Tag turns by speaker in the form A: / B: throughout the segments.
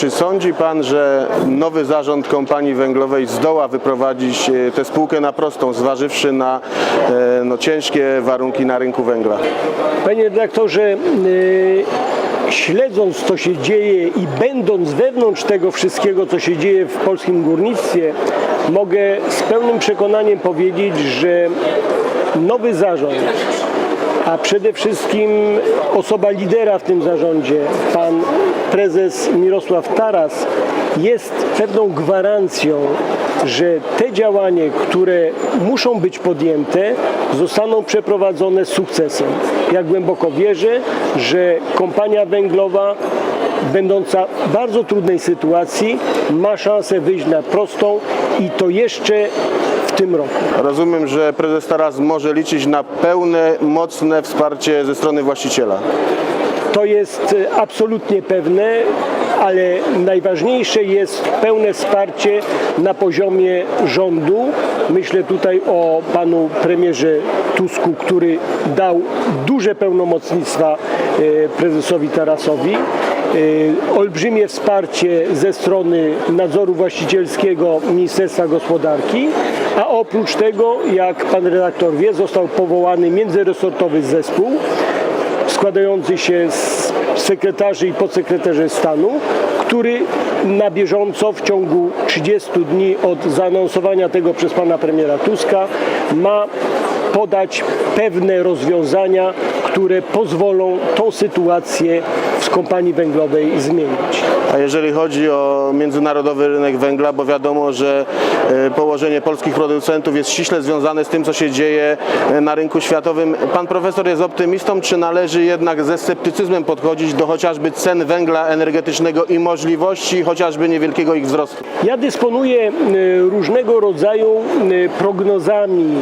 A: Czy sądzi Pan, że nowy zarząd kompanii węglowej zdoła wyprowadzić e, tę spółkę na prostą, zważywszy na e, no, ciężkie warunki na rynku węgla?
B: Panie redaktorze, yy, śledząc co się dzieje i będąc wewnątrz tego wszystkiego, co się dzieje w polskim górnictwie, mogę z pełnym przekonaniem powiedzieć, że nowy zarząd, a przede wszystkim osoba lidera w tym zarządzie, pan prezes Mirosław Taras, jest pewną gwarancją, że te działania, które muszą być podjęte, zostaną przeprowadzone z sukcesem. Ja głęboko wierzę, że kompania węglowa, będąca w bardzo trudnej sytuacji, ma szansę wyjść na prostą i to jeszcze w tym roku.
A: Rozumiem, że prezes teraz może liczyć na pełne, mocne wsparcie ze strony właściciela.
B: To jest e, absolutnie pewne, ale najważniejsze jest pełne wsparcie na poziomie rządu. Myślę tutaj o panu premierze Tusku, który dał duże pełnomocnictwa e, prezesowi Tarasowi. E, Olbrzymie wsparcie ze strony nadzoru właścicielskiego Ministerstwa Gospodarki, a oprócz tego, jak pan redaktor wie, został powołany międzyresortowy zespół, składający się z sekretarzy i podsekretarzy stanu, który na bieżąco w ciągu 30 dni od zaanonsowania tego przez pana premiera Tuska ma podać pewne rozwiązania, które pozwolą tą sytuację w kompanii węglowej zmienić.
A: A jeżeli chodzi o międzynarodowy rynek węgla, bo wiadomo, że e, położenie polskich producentów jest ściśle związane z tym, co się dzieje e, na rynku światowym. Pan profesor jest optymistą, czy należy jednak ze sceptycyzmem podchodzić do chociażby cen węgla energetycznego i możliwości chociażby niewielkiego ich wzrostu?
B: Ja dysponuję e, różnego rodzaju prognozami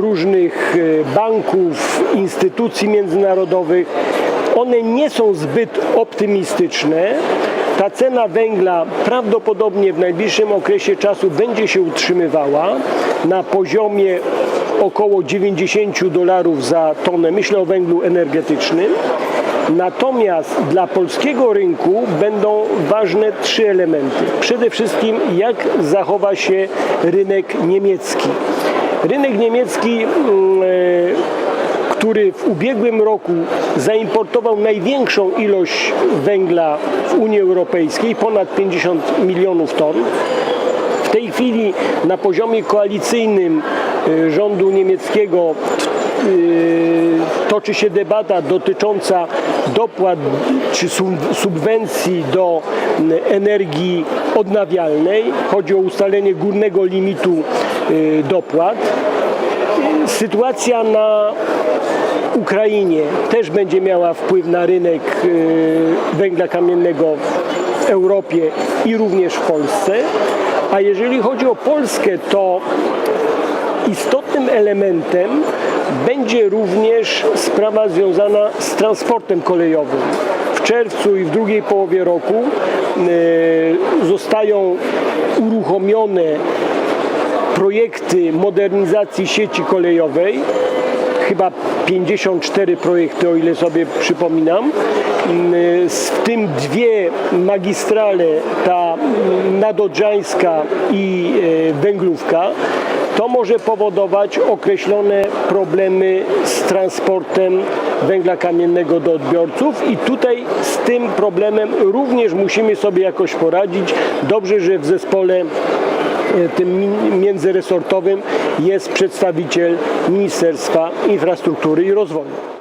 B: różnych e, banków, instytucji międzynarodowych. One nie są zbyt optymistyczne. Ta cena węgla prawdopodobnie w najbliższym okresie czasu będzie się utrzymywała na poziomie około 90 dolarów za tonę. Myślę o węglu energetycznym. Natomiast dla polskiego rynku będą ważne trzy elementy. Przede wszystkim jak zachowa się rynek niemiecki. Rynek niemiecki, mm, e, który w ubiegłym roku zaimportował największą ilość węgla w Unii Europejskiej, ponad 50 milionów ton. W tej chwili na poziomie koalicyjnym y, rządu niemieckiego y, toczy się debata dotycząca dopłat czy sub- subwencji do energii odnawialnej. Chodzi o ustalenie górnego limitu dopłat. Y, Sytuacja na Ukrainie też będzie miała wpływ na rynek y, węgla kamiennego w Europie i również w Polsce. A jeżeli chodzi o Polskę, to istotnym elementem będzie również sprawa związana z transportem kolejowym. W czerwcu i w drugiej połowie roku y, zostają uruchomione projekty modernizacji sieci kolejowej. Chyba 54 projekty, o ile sobie przypominam. Mm, W tym dwie magistrale, ta nadodrzańska i e, węglówka. To może powodować określone problemy z transportem węgla kamiennego do odbiorców i tutaj z tym problemem również musimy sobie jakoś poradzić. Dobrze, że w zespole tym mi- międzyresortowym jest przedstawiciel Ministerstwa Infrastruktury i Rozwoju.